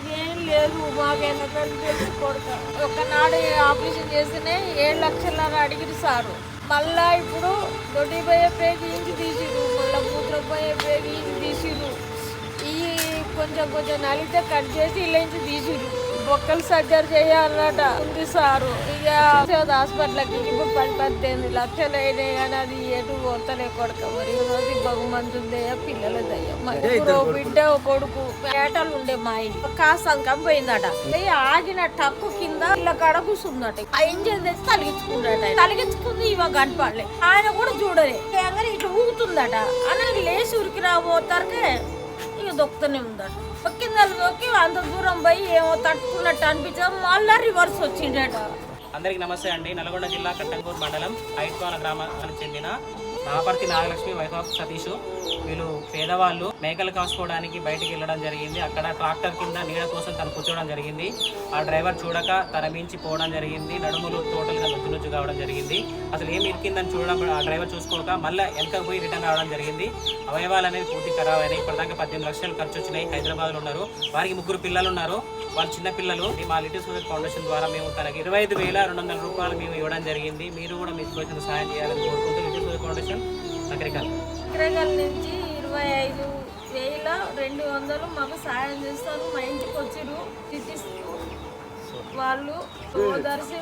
మాకేం లేదు మాకేనా తెలిసి కొడుక. ఒకనాడు ఆపరేషన్ చేస్తేనే ఏడు లక్షల అడిగిరు సారు. మళ్ళా ఇప్పుడు దొడ్డి పోయే పేగి ఇంచి తీసిరు మళ్ళీ కూతురు పోయే పేగి ఇంచి తీసిరు ఈ కొంచెం కొంచెం నలితే కట్ చేసి ఇలా ఇంచి తీసిరు బొక్కలు సర్జరీ చేయాలన్నట ఉంది సారు. ఇక హాస్పిటల్కి ఇప్పుడు పది పద్దెనిమిది లక్షలు అయినాయి కానీ అది ఎటు పోతలే కొడక. మరి ఈ రోజు బహుమంది పిల్లల దయ్య బిడ్డ కొడుకు. పేటలు ఉండే మా ఇంటి కాసంకం పోయిందట. పోయి ఆగిన టక్కు కింద ఇళ్ళ కాడ కూర్చుందట ఆ ఇంజన్ తెచ్చి తలిగించుకుందట. తలిగించుకుంది ఇవ ఆయన కూడా చూడలే. ఏంగానే ఇట్లా ఊగుతుందట. అని లేచి ఉరికి రాబోతారకే ఇక దొక్కుతూనే ఉందట. దొక్కింది దొక్కి అంత దూరం పోయి ఏమో తట్టుకున్నట్టు అనిపించడం మళ్ళా రివర్స్ వచ్చిండట అందరికీ నమస్తే అండి. నల్గొండ జిల్లా కట్టంగూరు మండలం ఐట్వాల గ్రామానికి చెందిన నాపర్తి నాగలక్ష్మి వైఫ్ ఆఫ్ సతీష్. వీళ్ళు పేదవాళ్ళు. మేకలు కాసుకోవడానికి బయటికి వెళ్ళడం జరిగింది. అక్కడ ట్రాక్టర్ కింద నీడ కోసం తను కూర్చోవడం జరిగింది. ఆ డ్రైవర్ చూడక తన మించి పోవడం జరిగింది. నడుములు తోటలు నొచ్చు కావడం జరిగింది. అసలు ఏం ఇరికిందని చూడడం ఆ డ్రైవర్ చూసుకోక మళ్ళీ వెనక పోయి రిటర్న్ రావడం జరిగింది. అవయవాలు అనేవి పూర్తి ఖరాబ్ అయినాయి. ఇప్పటిదాకా పద్దెనిమిది లక్షలు ఖర్చు వచ్చినాయి. హైదరాబాద్లో ఉన్నారు. వారికి ముగ్గురు పిల్లలు ఉన్నారు. వాళ్ళు చిన్న పిల్లలు మా లిటిల్ సూరజ్ ఫౌండేషన్ ద్వారా మేము తనకి ఇరవై ఐదు వేల రెండు వందల రూపాయలు మేము ఇవ్వడం జరిగింది. మీరు కూడా మీకు వచ్చిన సహాయం చేయాలని కోరుకుంటూ లిటిల్ సూరజ్ ఫౌండేషన్ నగరికల్. విక్రయగల నుంచి ఇరవై ఐదు వేల రెండు వందలు మాకు సాయం చేస్తారు. మా ఇంటికి వచ్చిరు వాళ్ళు ఓదార్చి